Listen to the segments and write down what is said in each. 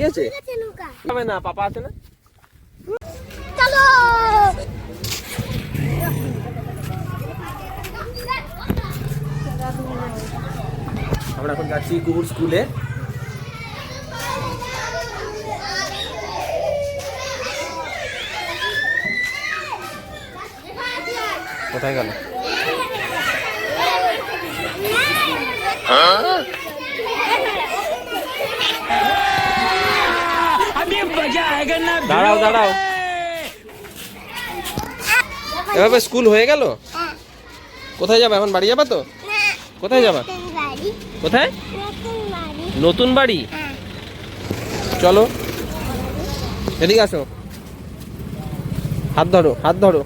কি আছে? হবে না পাপা আছে না? চলো। আমরা এখন যাচ্ছি কুকুর স্কুলে। কোথায় গেল? দাঁড়াও দাঁড়াও। এভাবে স্কুল হয়ে গেল। কোথায় যাবে? এখন বাড়ি যাবা তো? কোথায় যাবা? কোথায়? নতুন বাড়ি? নতুন বাড়ি চলো। এদিকে আসো। হাত ধরো হাত ধরো।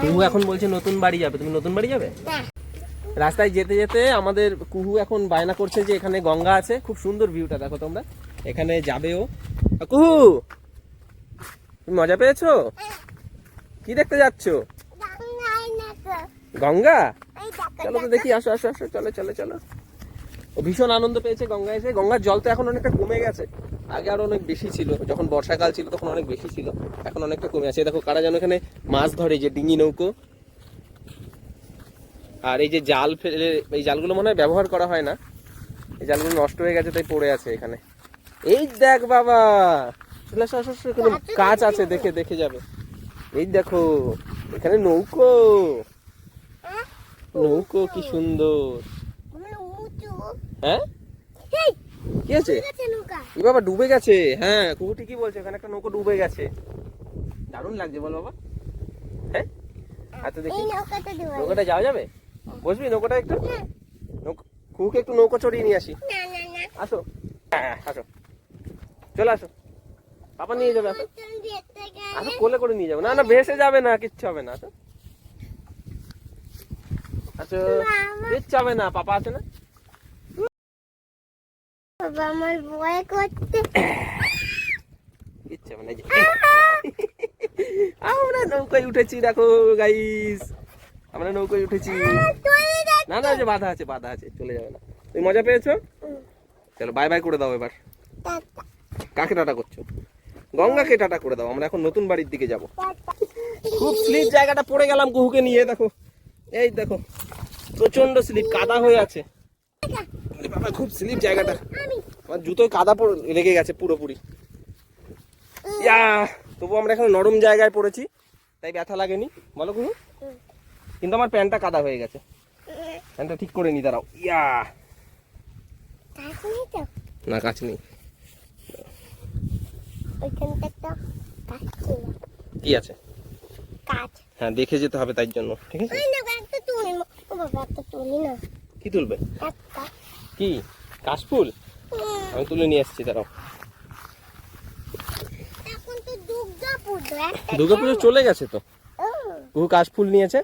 কুহু এখন বলছে নতুন বাড়ি যাবে। তুমি নতুন বাড়ি যাবে? না। রাস্তায় যেতে যেতে আমাদের কুহু এখন বায়না করছে যে এখানে গঙ্গা আছে। খুব সুন্দর ভিউটা দেখো তোমরা। এখানে যাবেও। আ, কুহু তুমি মজা পেয়েছ? কি দেখতে যাচ্ছ? গঙ্গা? চলো তো দেখি আসো আসো আসো চলো চলো চলো। ও ভীষণ আনন্দ পেয়েছে গঙ্গা এসে। গঙ্গার জল তো এখন অনেকটা কমে গেছে। আগে আরও অনেক বেশি ছিল। যখন বর্ষাকাল ছিল তখন অনেক বেশি ছিল। এখন অনেকটা কমে আছে। দেখো কারা যেন এখানে মাছ ধরে যে ডিঙি নৌকো। আর এই যে জাল ফেলে এই জালগুলো মনে হয় ব্যবহার করা হয় না। এই জালগুলো নষ্ট হয়ে গেছে তাই পড়ে আছে এখানে। এই দেখ বাবা এখানে কাজ আছে দেখে দেখে যাবে। এই দেখো এখানে নৌকো? নৌকো কি সুন্দর। হ্যাঁ? কি আছে? বাবা ডুবে গেছে। হ্যাঁ কুকু ঠিকই বলছে এখানে একটা নৌকো ডুবে গেছে। দারুণ লাগছে বল বাবা। হ্যাঁ? আচ্ছা দেখি। নৌকাটা যাওয়া যাবে? বসবি নৌকাটা একটু? হ্যাঁ। কুকুকে একটু নৌকো চড়িয়ে নিয়ে আসি। আসো। হ্যাঁ আসো। চলে আসো। পাপা নিয়ে যাবে আসো। আসো কোলে করে নিয়ে যাব। না না ভেসে যাবে না কিচ্ছু হবে না আসো। আচ্ছা কিচ্ছু হবে না পাপা আছে না? বাবা আমার ভয় করতে কিচ্ছু হবে না আমরা নৌকায় উঠেছি দেখো গাইস আমরা নৌকায় উঠেছি। না না যে বাধা আছে বাধা আছে চলে যাবে না। তুমি মজা পেয়েছ? চলো বাই বাই করে দাও এবার। কাকে টাটা করছ? গঙ্গাকে টাটা করে দাও আমরা এখন নতুন বাড়ির দিকে যাব। খুব স্লিপ জায়গাটা পড়ে গেলাম কুহুকে নিয়ে দেখো। এই দেখো প্রচণ্ড স্লিপ কাদা হয়ে আছে। বাবা খুব স্লিপ জায়গাটা। আমার জুতোয় কাদা পড়ে লেগে গেছে পুরোপুরি। ইয়া তবু আমরা এখন নরম জায়গায় পড়েছি তাই ব্যথা লাগেনি। বলো কুহু কিন্তু আমার প্যান্টটা কাদা হয়ে গেছে। প্যান্টটা ঠিক করে নি দাঁড়াও। ইয়া। না কাজ নেই। কি আছে? হ্যাঁ দেখে যেতে হবে তাই জন্য ঠিক আছে? কি তুলবে? কি? কাশফুল? আমি তুলে নিয়ে এসেছি দাঁড়াও। দুর্গাপুজো চলে গেছে তো? ও, কাশফুল নিয়েছে?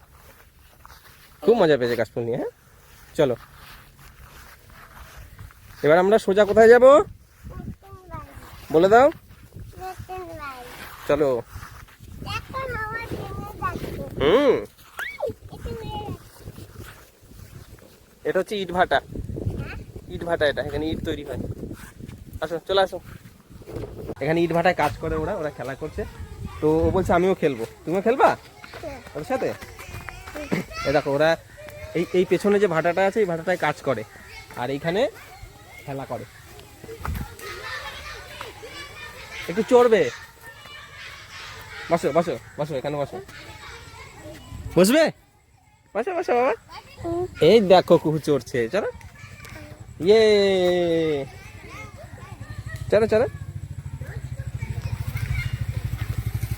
খুব মজা পেয়েছে কাশফুল নিয়ে হ্যাঁ? চলো। এবার আমরা সোজা কোথায় যাব? বলে দাও। চলো। হুম। এটা হচ্ছে ইট ভাটা। ইট ভাটা এটা এখানে ইট তৈরি হয়। আসো চলে আসো। এখানে ইট ভাটায় কাজ করে ওরা ওরা খেলা করছে। তো ও বলছে আমিও খেলব। তুমিও খেলবা? ওর সাথে? এ দেখো ওরা এই এই পেছনে যে ভাটাটা আছে এই ভাটাটায় কাজ করে আর এইখানে খেলা করে একটু চড়বে বসো বসো বসো এখানে বসো বসবে বসো বসো বাবা হুম, এই দেখো কুহু চড়ছে চলো ये चलो चलो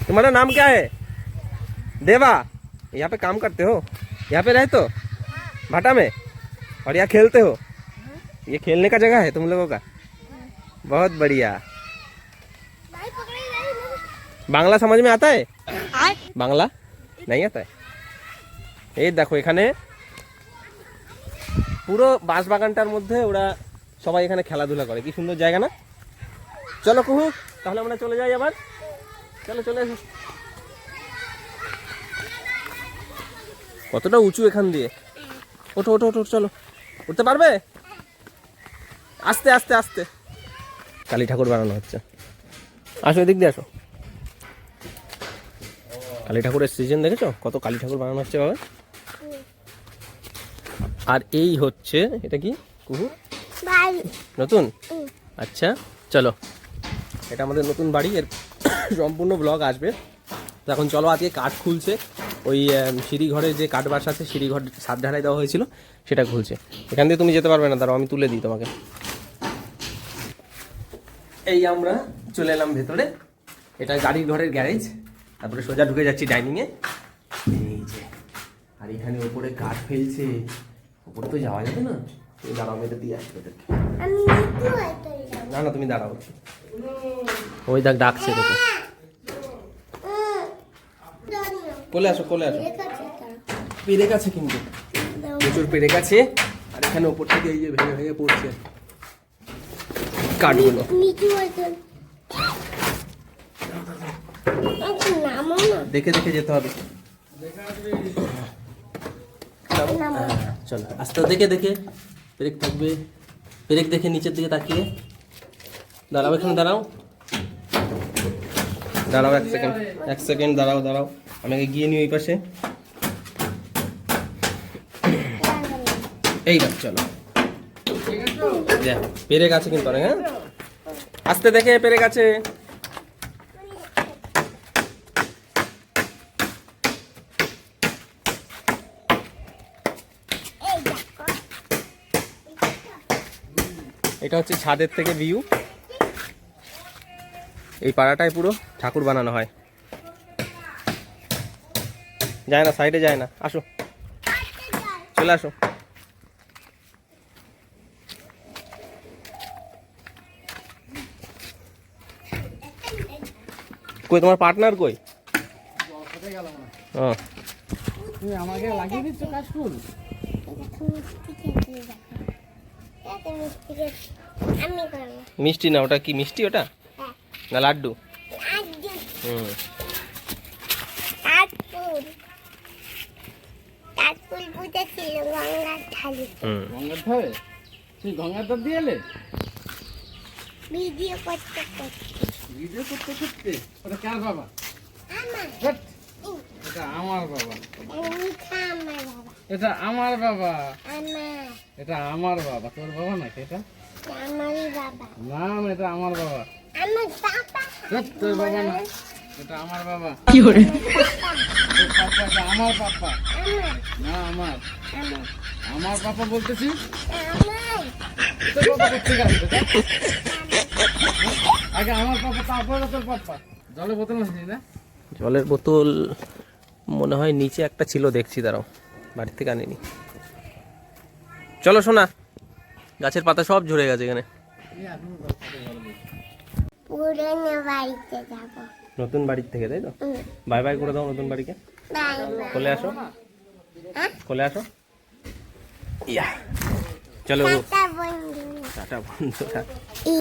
तुम्हारा नाम क्या है देवा यहाँ पे काम करते हो यहाँ पे रहते हो भाटा में और यहाँ खेलते हो ये खेलने का जगह है तुम लोगों का बहुत बढ़िया भाई पकड़े भाई, भाई। बांग्ला समझ में आता है आय বাংলা নাই आता है এই দেখো এখানে পুরো বাঁশ বাগানটার মধ্যে ওরা সবাই এখানে খেলাধুলা করে কি সুন্দর জায়গা না চলো কুহু তাহলে আমরা চলে যাই আবার চলো চলে এসো কতটা উঁচু এখান দিয়ে? ওঠো ওঠো ওঠো চলো। উঠতে পারবে? আস্তে আস্তে আস্তে। কালী ঠাকুর বানানো হচ্ছে। আসো এদিক দিয়ে আসো। কালী ঠাকুরের সিজন দেখেছ? কত কালী ঠাকুর বানানো হচ্ছে বাবা। আর এই হচ্ছে এটা কি? কুকুর নতুন? আচ্ছা চলো। এটা আমাদের নতুন বাড়ি এর সম্পূর্ণ ব্লগ আসবে। তো এখন চলো আজকে কাঠ খুলছে। ওই আহ, সিঁড়ি ঘরে যে কাঠ বাস আছে সিঁড়ি ঘর সাত ঢালাই দেওয়া হয়েছিল সেটা খুলছে। এখান দিয়ে তুমি যেতে পারবে না দাঁড়াও আমি তুলে দিই তোমাকে। এই আমরা চলে এলাম ভেতরে। এটা গাড়ির ঘরের গ্যারেজ। তারপরে সোজা ঢুকে যাচ্ছি ডাইনিংয়ে। এই যে আর এখানে ওপরে কাঠ ফেলছে। ওপরে তো যাওয়া যাবে না। তুমি দাঁড়াও আমি এটা দিয়ে আসবে ওদেরকে। না না তুমি দাঁড়াও। ওই দেখ ডাকছে তোকে। কোলে আসো কোলে আসো। পেরেক আছে কিন্তু। প্রচুর পেরেক আছে। আর এখানে ওপর থেকে এই যে ভেঙে ভেঙে পড়ছে কাঠগুলো। না দেখে দেখে যেতে হবে। চলো হ্যাঁ, চলো আস্তে দেখে দেখে। পেরেক থাকবে। পেরেক দেখে নিচের দিকে তাকিয়ে। দাঁড়াও এখানে দাঁড়াও। দাঁড়াও এক সেকেন্ড এক সেকেন্ড দাঁড়াও দাঁড়াও। আমাকে গিয়ে নিই ওই পাশে। এই দেখ চলো। পেরেক আছে কিন্তু অনেক হ্যাঁ? আস্তে দেখে, পেরে গেছে। এটা হচ্ছে ছাদের থেকে ভিউ এই পাড়াটায় পুরো ঠাকুর বানানো হয়। যায় না সাইডে যায় না। আসো। চলে আসো। কই তোমার পার্টনার কই? ও। আমাকে লাগিয়ে দিচ্ছ কাজ ফুল? মিষ্টি না ওটা কি মিষ্টি ওটা? হ্যাঁ। না লাড্ডু। হুম। তাজপুর ছিল গঙ্গার ঢালি গঙ্গার ধারে? তুমি গঙ্গার ধার দিয়ে এলে? ভিডিও করতে করতে। ভিডিও করতে করতে? ওটা কার বাবা? আমার। এটা আমার বাবা। এটা আমার বাবা। আমার এটা আমার বাবা। তোর বাবা না এটা? আমারই বাবা। না না, এটা আমার বাবা। আমার বাবা। তোর বাবা না এটা আমার বাবা। কি করে? আমার পাপা। না আমার। আমার আমার পাপা বলতেছি? আমার তোর পাপা করতে গেছে আগে আমার পাপা তারপরে তোর পাপা। জলে বোতল আসছিস না? জলের বোতল মনে হয় নিচে একটা ছিল দেখছি দাঁড়াও। বাড়ি থেকে আনিনি। চলো শোনা গাছের পাতা সব ঝরে গেছে এখানে। পুরনো বাড়িতে যাব। নতুন বাড়ির থেকে তাই তো? বাই বাই করে দাও নতুন বাড়িকে। কোলে আসো। কলে কোলে আসো। ইয়া। চলো টাটা বন্ধু টাটা বন্ধুরা।